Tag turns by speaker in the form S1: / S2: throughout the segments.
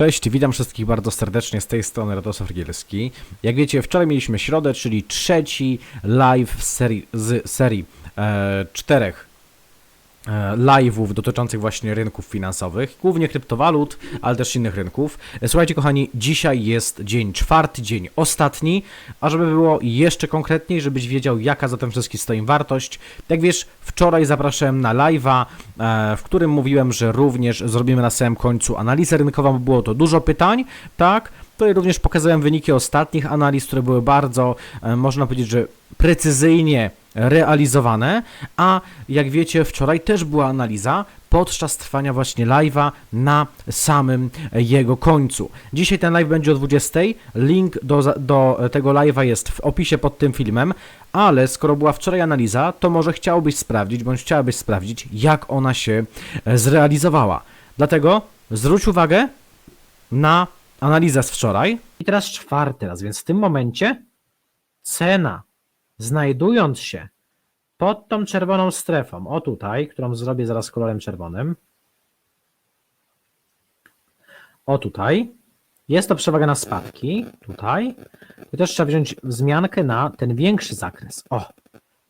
S1: Cześć, witam wszystkich bardzo serdecznie z tej strony Radosław Gielski. Jak wiecie, wczoraj mieliśmy środę, czyli trzeci live z serii, z serii e, czterech live'ów dotyczących właśnie rynków finansowych, głównie kryptowalut, ale też innych rynków. E, Słuchajcie kochani, dzisiaj jest dzień czwarty, dzień ostatni, a żeby było jeszcze konkretniej, żebyś wiedział jaka za tym wszystkim stoi wartość. Jak wiesz, wczoraj zapraszałem na live'a, e, w którym mówiłem, że również zrobimy na samym końcu analizę rynkową, bo było to dużo pytań, tak? Tutaj również pokazałem wyniki ostatnich analiz, które były bardzo, e, można powiedzieć, że precyzyjnie realizowane, a jak wiecie, wczoraj też była analiza podczas trwania właśnie live'a na samym jego końcu. Dzisiaj ten live będzie o 20. Link do, do tego live'a jest w opisie pod tym filmem, ale skoro była wczoraj analiza, to może chciałbyś sprawdzić, bądź chciałabyś sprawdzić, jak ona się e, zrealizowała. Dlatego zwróć uwagę na analizę z wczoraj. I teraz czwarty raz, więc w tym momencie cena, znajdując się pod tą czerwoną strefą, o tutaj, którą zrobię zaraz kolorem czerwonym, o tutaj, jest to przewaga na spadki, tutaj, i też trzeba wziąć wzmiankę na ten większy zakres. O,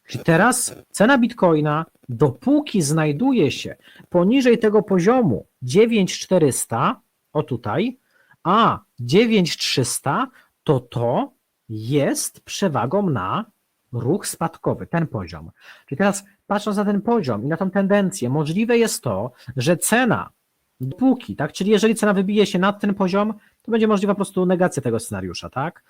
S1: Czyli teraz cena bitcoina, dopóki znajduje się poniżej tego poziomu 9400, o tutaj, a 9300, to to jest przewagą na ruch spadkowy, ten poziom. Czyli teraz patrząc na ten poziom i na tą tendencję, możliwe jest to, że cena dopóki, tak, czyli jeżeli cena wybije się nad ten poziom, to będzie możliwa po prostu negacja tego scenariusza, tak,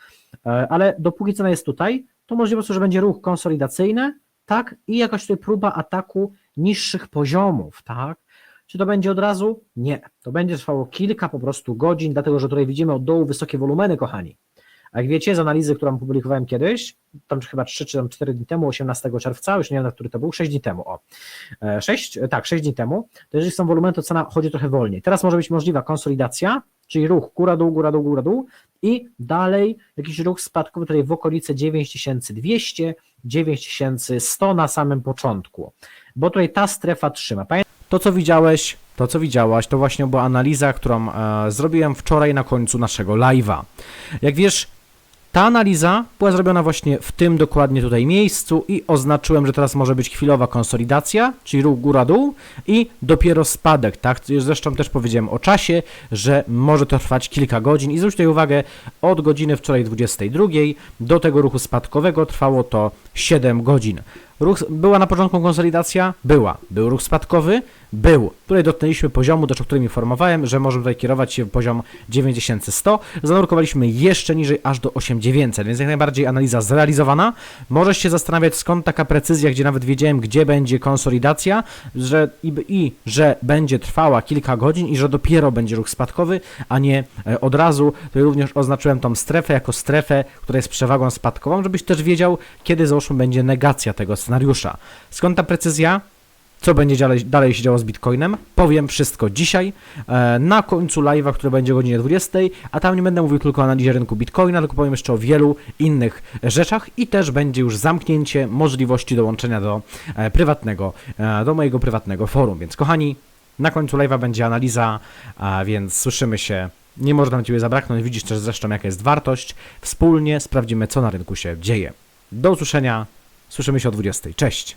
S1: E, ale dopóki cena jest tutaj, to możliwe po prostu, że będzie ruch konsolidacyjny, tak, i jakaś tutaj próba ataku niższych poziomów, tak, czy to będzie od razu? Nie, to będzie trwało kilka po prostu godzin, dlatego, że tutaj widzimy od dołu wysokie wolumeny, kochani, jak wiecie, z analizy, którą publikowałem kiedyś, tam chyba 3 czy tam 4 dni temu, 18 czerwca, już nie wiem, na który to był, 6 dni temu, o. 6, tak, 6 dni temu, to jeżeli są wolumeny, to cena chodzi trochę wolniej. Teraz może być możliwa konsolidacja, czyli ruch góra-dół, góra-dół, góra-dół i dalej jakiś ruch spadkowy tutaj w okolice 9200, 9100 na samym początku, bo tutaj ta strefa trzyma. Pamię- to, co widziałeś, to, co widziałaś, to właśnie była analiza, którą e, zrobiłem wczoraj na końcu naszego live'a. Jak wiesz, ta analiza była zrobiona właśnie w tym dokładnie tutaj miejscu i oznaczyłem, że teraz może być chwilowa konsolidacja, czyli ruch góra-dół i dopiero spadek, tak? Zresztą też powiedziałem o czasie, że może to trwać kilka godzin i zwróć tutaj uwagę, od godziny wczoraj 22 do tego ruchu spadkowego trwało to 7 godzin. Ruch, była na początku konsolidacja? Była. Był ruch spadkowy? Był. Tutaj dotknęliśmy poziomu, też o którym informowałem, że możemy tutaj kierować się w poziom 9100. Zanurkowaliśmy jeszcze niżej, aż do 8900, więc jak najbardziej analiza zrealizowana. Możesz się zastanawiać, skąd taka precyzja, gdzie nawet wiedziałem, gdzie będzie konsolidacja, że i, i że będzie trwała kilka godzin i że dopiero będzie ruch spadkowy, a nie e, od razu. Tutaj również oznaczyłem tą strefę jako strefę, która jest przewagą spadkową, żebyś też wiedział, kiedy załóżmy będzie negacja tego scenariusza. Skąd ta precyzja? Co będzie dalej, dalej się działo z Bitcoinem? Powiem wszystko dzisiaj, e, na końcu live'a, który będzie o godzinie 20, a tam nie będę mówił tylko o analizie rynku Bitcoina, tylko powiem jeszcze o wielu innych rzeczach i też będzie już zamknięcie możliwości dołączenia do e, prywatnego, e, do mojego prywatnego forum. Więc kochani, na końcu live'a będzie analiza, więc słyszymy się. Nie może nam Ciebie zabraknąć, widzisz też zresztą jaka jest wartość. Wspólnie sprawdzimy, co na rynku się dzieje. Do usłyszenia, słyszymy się o 20. Cześć!